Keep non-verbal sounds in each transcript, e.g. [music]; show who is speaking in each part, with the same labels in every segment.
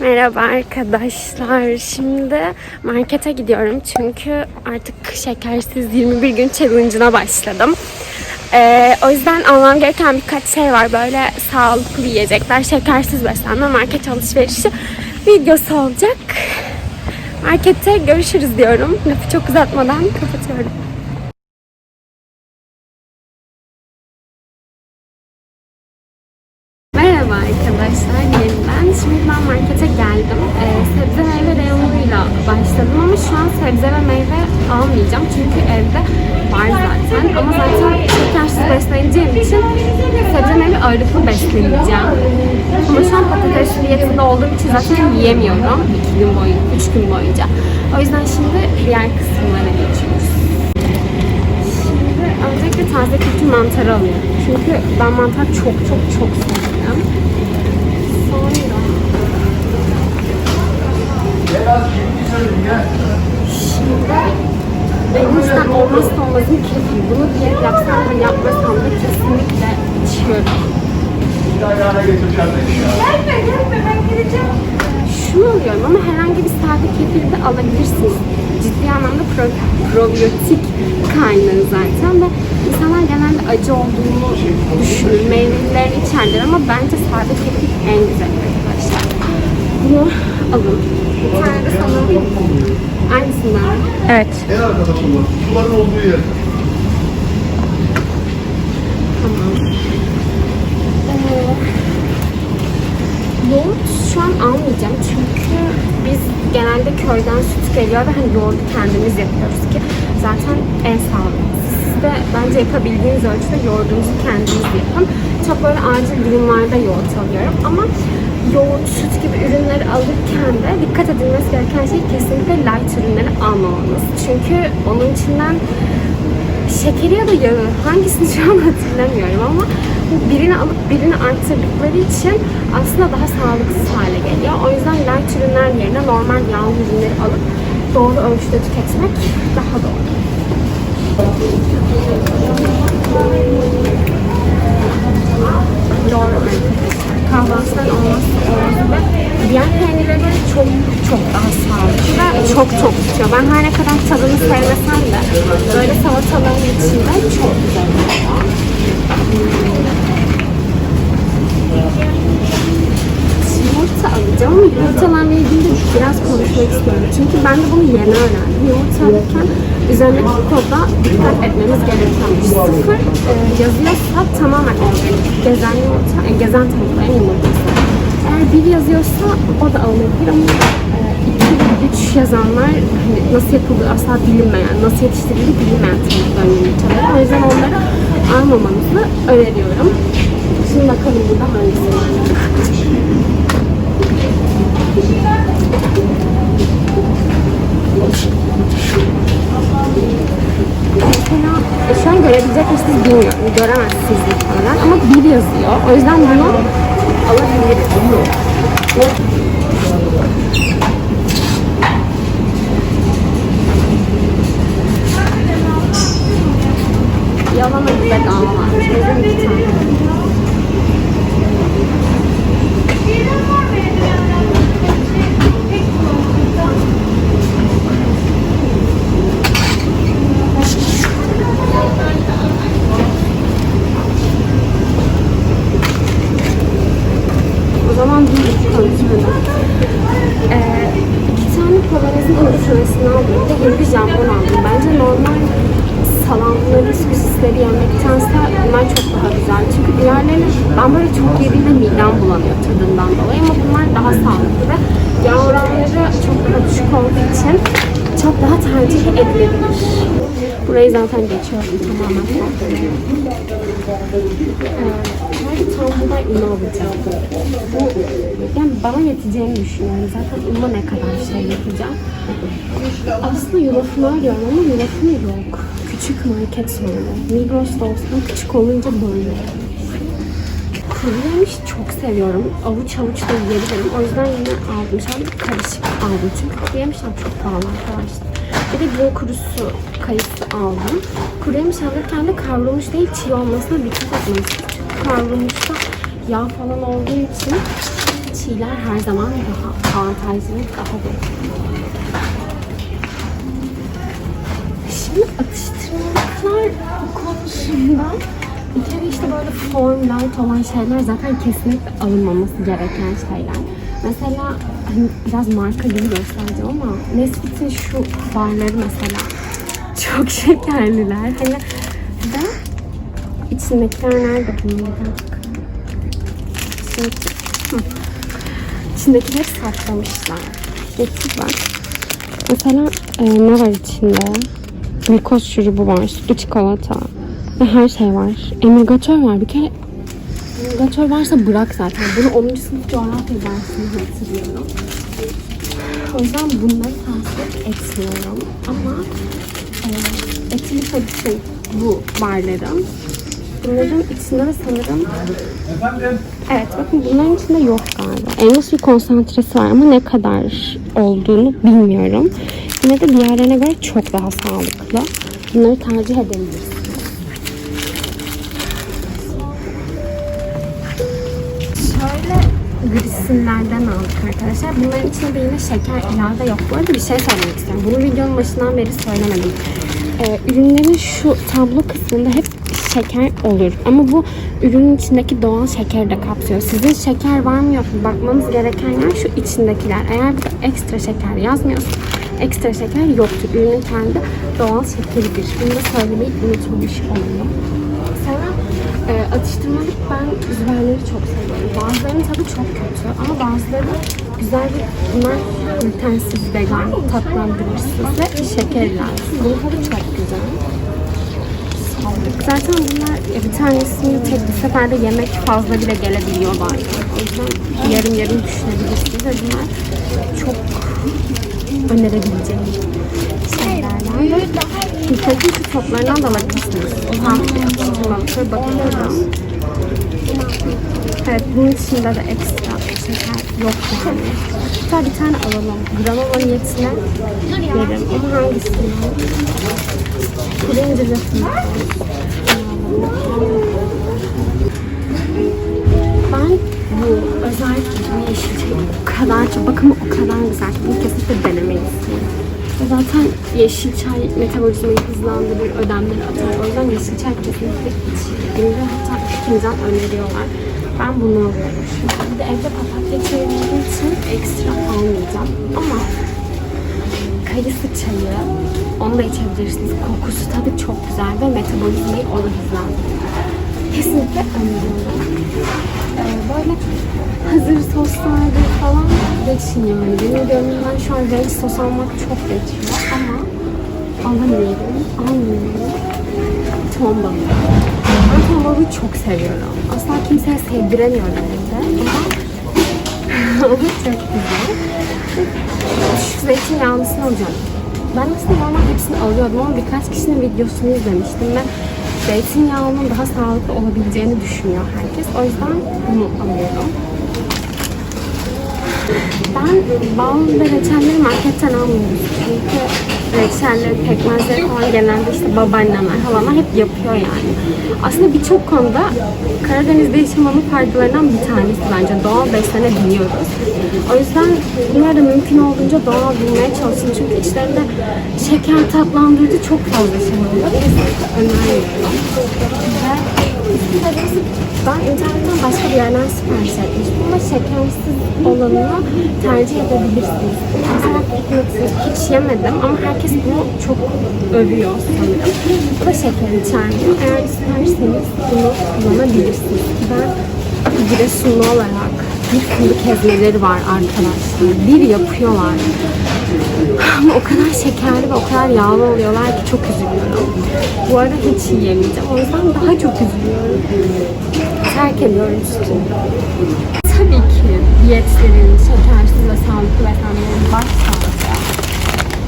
Speaker 1: Merhaba arkadaşlar. Şimdi markete gidiyorum çünkü artık şekersiz 21 gün challenge'ına başladım. Ee, o yüzden almam gereken birkaç şey var. Böyle sağlıklı yiyecekler, şekersiz beslenme, market alışverişi videosu olacak. Markette görüşürüz diyorum. Lafı çok uzatmadan kapatıyorum. Merhaba arkadaşlar yeniden. Şimdi ben markete geldim. Ee, sebze meyve reyonuyla başladım ama şu an sebze ve meyve almayacağım. Çünkü evde var zaten. Ama zaten şekersiz besleneceğim için sebze meyve ağırlıklı besleneceğim. Ama şu an patates diyetinde olduğum için zaten yiyemiyorum. 2 gün boyunca, 3 gün boyunca. O yüzden şimdi diğer kısımlara geçiyoruz. Şimdi öncelikle taze kültür mantarı alıyorum. Çünkü ben mantar çok çok çok seviyorum. Sonra şimdi benim yüzden olmazsa olmazım kefir. Bunu diyet yapsam da yapmasam da kesinlikle içiyorum. Şunu alıyorum ama herhangi bir sade kefir de alabilirsiniz. Ciddi anlamda pro, probiyotik kaynağı zaten ve insanlar genelde acı olduğunu düşünür. Meyvelerini içerler ama bence sade kefir en güzel. Bunu alın. Bir tane de sana aynısından.
Speaker 2: Evet.
Speaker 3: En arkada sular. Suların olduğu yer.
Speaker 1: Tamam. Ee, yoğurt şu an almayacağım çünkü biz genelde köyden süt geliyor ve hani yoğurdu kendimiz yapıyoruz ki zaten en sağlıklısı. Siz de bence yapabildiğiniz ölçüde yoğurdunuzu kendiniz yapın. Çok böyle acil durumlarda yoğurt alıyorum ama yoğurt, süt gibi ürünleri alırken de dikkat edilmesi gereken şey kesinlikle light ürünleri almamanız. Çünkü onun içinden şekeri ya da yağı hangisini şu an hatırlamıyorum ama bu birini alıp birini arttırdıkları için aslında daha sağlıksız hale geliyor. O yüzden light ürünler yerine normal yağlı ürünleri alıp doğru ölçüde tüketmek daha doğru. Arkadaşlar. Kahvaltıdan olmazsa olmaz ve diğer peynirlere göre çok çok daha sağlıklı ve çok çok tutuyor. Ben her ne kadar tadını sevmesem de böyle salataların içinde çok güzel yumurtalarla ilgili biraz konuşmak istiyorum. Çünkü ben de bunu yeni öğrendim. Yumurta alırken üzerindeki kodda dikkat etmemiz gerekiyormuş. Sıfır e, yazıyorsa tamamen organik. Gezen yumurta, e, gezen tavukların yumurtası. Eğer bir yazıyorsa o da alınabilir ama e, üç yazanlar hani nasıl yapıldığı asla bilinmeyen, nasıl yetiştirildiği bilinmeyen tavukların yumurtaları. O yüzden onları almamanızı öneriyorum. Şimdi bakalım burada hangisi var. Mesela e, şu an görebilecek misiniz bilmiyorum. Göremezsiniz muhtemelen ama bir yazıyor. O yüzden bunu alabiliriz. Yalan bedava var. Bizim bir tane. O zaman bir konuşalım. Ee, iki tane polarizin ölçümesini aldım. Bir de bir jambon aldım. Bence normal salamları, sosisleri yemektense bunlar çok daha güzel. Çünkü diğerleri ben böyle çok yediğimde midem bulanıyor tadından dolayı ama bunlar daha sağlıklı yağ oranları çok daha düşük olduğu için çok daha tercih edilebilir. Burayı zaten geçiyorum tamamen. Ee, tam burada un alacağım. Bu, yani bana yeteceğini düşünüyorum. Zaten unla ne kadar şey yapacağım. Aslında yulafını arıyorum ama yulafını yok. Küçük market sorunu. Migros'ta olsun küçük olunca böyle. Kuru yemiş çok seviyorum. Avuç avuç da yiyebilirim. O yüzden yine aldım. Şu an bir karışık aldım. Çünkü kuru yemişler çok pahalı arkadaşlar. Bir de gün kurusu kayısı aldım. Kuru yemiş alırken de kavrulmuş değil çiğ olmasına dikkat etmelisin. Çünkü kavrulmuşta yağ falan olduğu için çiğ çiğler her zaman daha avantajlı, daha doğru. Şimdi atıştırmalıklar konusunda bir kere işte böyle form light olan şeyler zaten kesinlikle alınmaması gereken şeyler. Mesela hani biraz marka gibi göstereceğim ama Nesquik'in şu barları mesela çok [laughs] şekerliler. Hani ve içindekiler nerede. Şimdi, hı. İçindekileri saklamışlar. Getir bak. Mesela e, ne var içinde? Glikoz şurubu var, sütlü çikolata ve her şey var. Emulgatör var. Bir kere emulgatör varsa bırak zaten. Bunu 10. sınıf coğrafya dersinde hatırlıyorum. O yüzden bunları tavsiye etmiyorum. Ama e, etilik hadisin bu barların. Bunların içinde de sanırım? Evet bakın bunların içinde yok galiba. Elma suyu konsantresi var ama ne kadar olduğunu bilmiyorum. Yine de diğerlerine göre çok daha sağlıklı. Bunları tercih edebilirsiniz. Grisinlerden aldık arkadaşlar. Bunların içinde de yine şeker ilave yok. Bu arada bir şey söylemek istiyorum. Bunu videonun başından beri söylemedim. Ee, ürünlerin şu tablo kısmında hep şeker olur. Ama bu ürünün içindeki doğal şekeri de kapsıyor. Sizin şeker var mı yok mu bakmanız gereken yer şu içindekiler. Eğer burada ekstra şeker yazmıyorsa ekstra şeker yoktur. Ürünün kendi doğal şekeridir. Bunu da söylemeyi unutmamış olayım. Sonra e, atıştırmalık ben üzerleri çok seviyorum. Bazılarının tadı çok kötü ama bazıları güzel bir bunlar glutensiz vegan tatlandırırsınız ve şekerler. Bunun tadı çok güzel. Zaten bunlar e, bir tanesini tek bir seferde yemek fazla bile gelebiliyor bazen. O yüzden yarım yarım düşünebilirsiniz ve bunlar çok önerebileceğim şeylerden. Ve Nikotin şu toplarından da alabilirsiniz. Tam atıştırmalıklara bakıyorum. Evet bunun içinde de ekstra şeker yok. Hatta bir tane alalım. Granula niyetine yerim. Ama hangisini? Birinci rafını Ben bu özellikle bu yeşil çayı o kadar çok, bakın o kadar güzel ki bunu kesinlikle denemelisin. Zaten yeşil çay metabolizmayı hızlandırır, ödemleri atar. O yüzden yeşil çay kesinlikle iç. Günde hatta fincan öneriyorlar. Ben bunu alıyorum. Bir de evde papatya çayı olduğu için ekstra almayacağım. Ama kayısı çayı, onu da içebilirsiniz. Kokusu tadı çok güzel ve metabolizmayı o da hızlandırıyor. Kesinlikle öneriyorum. Böyle hazır soslarda falan geçin yani. Benim gönlümden şu an renk sos almak çok geçiyor ama alamıyorum, almıyorum. Ton balığı. Ben ton balığı çok seviyorum. Asla kimseye sevdiremiyorum evde ama [laughs] çok güzel. Şu zeytinyağlısını alacağım. Ben aslında normal hepsini alıyordum ama birkaç kişinin videosunu izlemiştim ve zeytinyağının daha sağlıklı olabileceğini düşünüyor herkes. O yüzden bunu alıyorum. Ben bal ve reçelleri marketten almıyorum. Çünkü reçelleri, pekmezleri falan genelde işte babaannemler, halamlar hep yapıyor yani. Aslında birçok konuda Karadeniz'de yaşamanın faydalarından bir tanesi bence. Doğal beslenebiliyoruz. O yüzden bunları da mümkün olduğunca doğal bulmaya çalışın. Çünkü içlerinde şeker tatlandırıcı çok fazla şey oluyor. Ben internetten başka bir yerden sipariş etmiştim ama şekersiz olanını tercih edebilirsiniz. Mesela pekmezi hiç yemedim ama herkes bunu çok övüyor sanırım. Da şeker içermiyor. Eğer isterseniz bunu kullanabilirsiniz. Ben Giresunlu olarak bir fındık ezmeleri var arkadaşlar. Bir yapıyorlar. Ama o kadar şekerli ve o kadar yağlı oluyorlar ki çok üzülüyorum. Bu arada hiç yiyemeyeceğim. O yüzden daha çok üzülüyorum. Terk ediyorum sütü. Tabii ki diyetlerin, şekersiz ve sağlıklı beslenmenin baş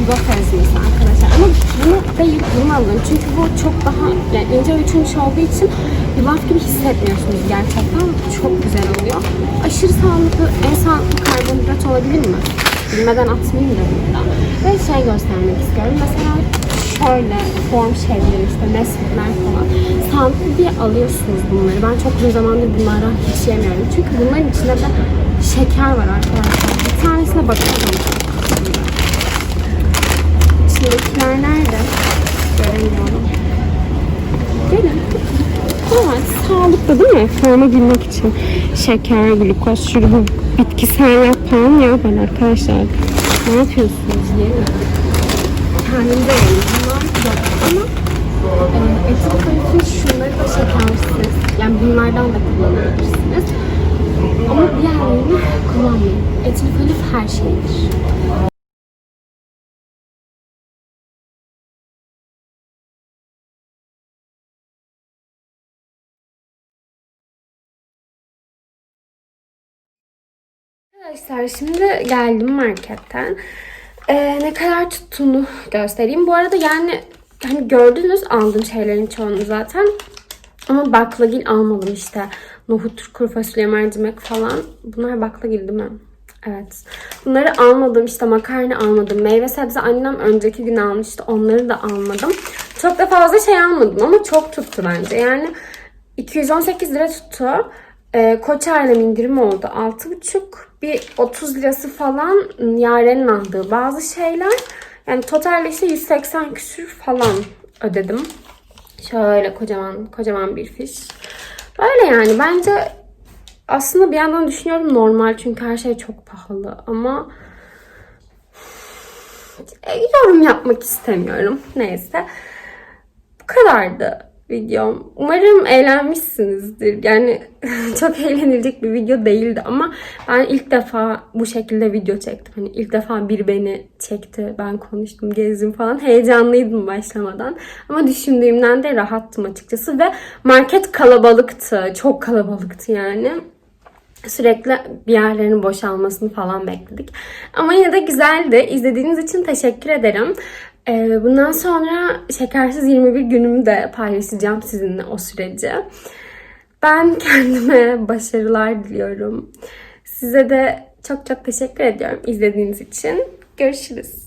Speaker 1: Yulaf ezmesi arkadaşlar. Ama bunu bunu alın. Çünkü bu çok daha yani ince ölçülmüş olduğu için yulaf gibi hissetmiyorsunuz gerçekten. Çok güzel oluyor. Aşırı sağlıklı, en sağlıklı karbonhidrat olabilir mi? Bilmeden atmayayım da burada. Ve şey göstermek istiyorum. Mesela şöyle form şeyleri işte Nesquik'ler falan. Sağlıklı diye alıyorsunuz bunları. Ben çok uzun zamandır bunlardan hiç yemiyorum. Çünkü bunların içinde de şeker var arkadaşlar. Bir tanesine bakalım. İçindekiler nerede? Göremiyorum. Gelin. Evet, Forma girmek için. Şeker, glukoz, şurubu, bu bitkisel falan yağ var arkadaşlar. Ne yapıyorsunuz? Yiyelim. Kendimize yiyelim. Bunlar yok ama e, etin kalifin şunları Arkadaşlar şimdi geldim marketten. Ee, ne kadar tuttuğunu göstereyim. Bu arada yani hani gördünüz aldığım şeylerin çoğunu zaten. Ama baklagil almadım işte. Nohut, kuru fasulye, mercimek falan. Bunlar baklagil değil mi? Evet. Bunları almadım. işte makarna almadım. Meyve sebze annem önceki gün almıştı. Onları da almadım. Çok da fazla şey almadım ama çok tuttu bence. Yani 218 lira tuttu. Ee, Koçer'le indirim oldu. 6,5 bir 30 lirası falan Yaren'in aldığı bazı şeyler. Yani totalde işte 180 küsür falan ödedim. Şöyle kocaman kocaman bir fiş. Böyle yani bence aslında bir yandan düşünüyorum normal çünkü her şey çok pahalı ama e, yorum yapmak istemiyorum. Neyse. Bu kadardı videom. Umarım eğlenmişsinizdir. Yani [laughs] çok eğlenilecek bir video değildi ama ben ilk defa bu şekilde video çektim. Hani ilk defa biri beni çekti. Ben konuştum, gezdim falan. Heyecanlıydım başlamadan. Ama düşündüğümden de rahattım açıkçası ve market kalabalıktı. Çok kalabalıktı yani sürekli bir yerlerin boşalmasını falan bekledik. Ama yine de güzeldi. İzlediğiniz için teşekkür ederim. Ee, Bundan sonra şekersiz 21 günümü de paylaşacağım sizinle o süreci. Ben kendime [laughs] başarılar diliyorum. Size de çok çok teşekkür ediyorum izlediğiniz için. Görüşürüz.